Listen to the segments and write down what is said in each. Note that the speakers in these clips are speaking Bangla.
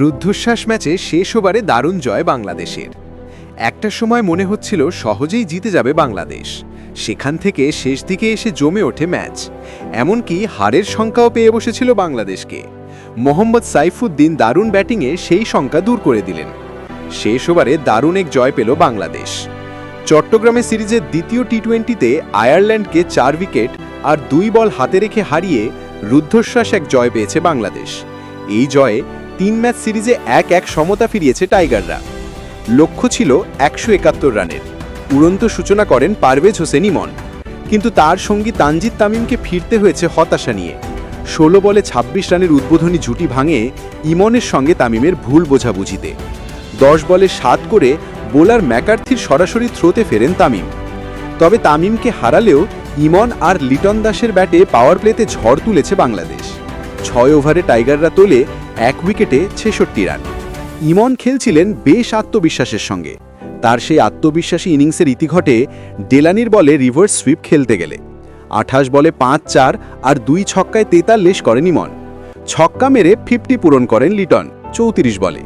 রুদ্ধশ্বাস ম্যাচে শেষ ওভারে দারুণ জয় বাংলাদেশের। একটা সময় মনে হচ্ছিল সহজেই জিতে যাবে বাংলাদেশ। সেখান থেকে শেষ দিকে এসে জমে ওঠে ম্যাচ। এমনকি হারের সংখ্যাও পেয়ে বসেছিল বাংলাদেশকে। মোহাম্মদ সাইফুদ্দিন দারুণ ব্যাটিংয়ে সেই সংখ্যা দূর করে দিলেন। শেষ ওভারে দারুণ এক জয় পেল বাংলাদেশ। চট্টগ্রামে সিরিজের দ্বিতীয় টি টোয়েন্টিতে আয়ারল্যান্ডকে চার উইকেট আর দুই বল হাতে রেখে হারিয়ে রুদ্ধশ্বাস এক জয় পেয়েছে বাংলাদেশ। এই জয়ে তিন ম্যাচ সিরিজে এক এক সমতা ফিরিয়েছে টাইগাররা। লক্ষ্য ছিল একশো একাত্তর রানের। উড়ন্ত সূচনা করেন পারভেজ হোসেন ইমন। কিন্তু তার সঙ্গী তানজিদ তামিমকে ফিরতে হয়েছে হতাশা নিয়ে। ষোলো বলে ২৬ রানের উদ্বোধনী জুটি ভাঙে ইমনের সঙ্গে তামিমের ভুল বোঝাবুঝিতে। দশ বলে সাত করে বোলার ম্যাকার্থির সরাসরি থ্রোতে ফেরেন তামিম। তবে তামিমকে হারালেও ইমন আর লিটন দাসের ব্যাটে পাওয়ার প্লেতে ঝড় তুলেছে বাংলাদেশ। ছয় ওভারে টাইগাররা তোলে এক উইকেটে ছেষট্টি রান। ইমন খেলছিলেন বেশ আত্মবিশ্বাসের সঙ্গে। তার সেই আত্মবিশ্বাসী ইনিংসের ইতি ঘটে ডেলানির বলে রিভার্স সুইপ খেলতে গেলে। আঠাশ বলে পাঁচ চার আর দুই ছক্কায় তেতাল্লিশ করেন ইমন। ছক্কা মেরে ফিফটি পূরণ করেন লিটন, চৌত্রিশ বলে।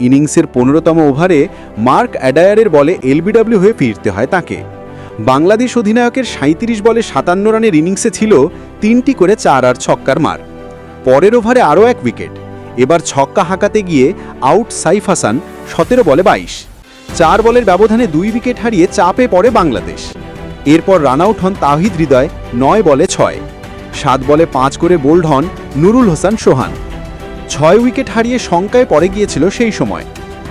ইনিংসের পনেরোতম ওভারে মার্ক অ্যাডায়ারের বলে এলবিডব্লিউ হয়ে ফিরতে হয় তাকে। বাংলাদেশ অধিনায়কের সাঁত্রিশ বলে সাতান্ন রানের ইনিংসে ছিল তিনটি করে চার আর ছক্কার মার। পরের ওভারে আরও এক উইকেট। এবার ছক্কা হাঁকাতে গিয়ে আউট সাইফ হাসান সতেরো বলে বাইশ। চার বলের ব্যবধানে দুই উইকেট হারিয়ে চাপে পড়ে বাংলাদেশ। এরপর রান আউট হন তাহিদ হৃদয় নয় বলে ছয়। সাত বলে পাঁচ করে বোল্ড হন নুরুল হোসেন সোহান। ছয় উইকেট হারিয়ে শঙ্কায় পড়ে গিয়েছিল সেই সময়।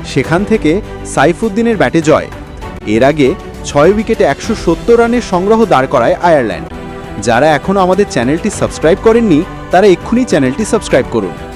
সেখান থেকে সাইফুদ্দিনের ব্যাটে জয়। এর আগে ছয় উইকেটে একশো সত্তর রানের সংগ্রহ দাঁড় করায় আয়ারল্যান্ড। যারা এখনও আমাদের চ্যানেলটি সাবস্ক্রাইব করেননি, তারা এক্ষুনি চ্যানেলটি সাবস্ক্রাইব করুন।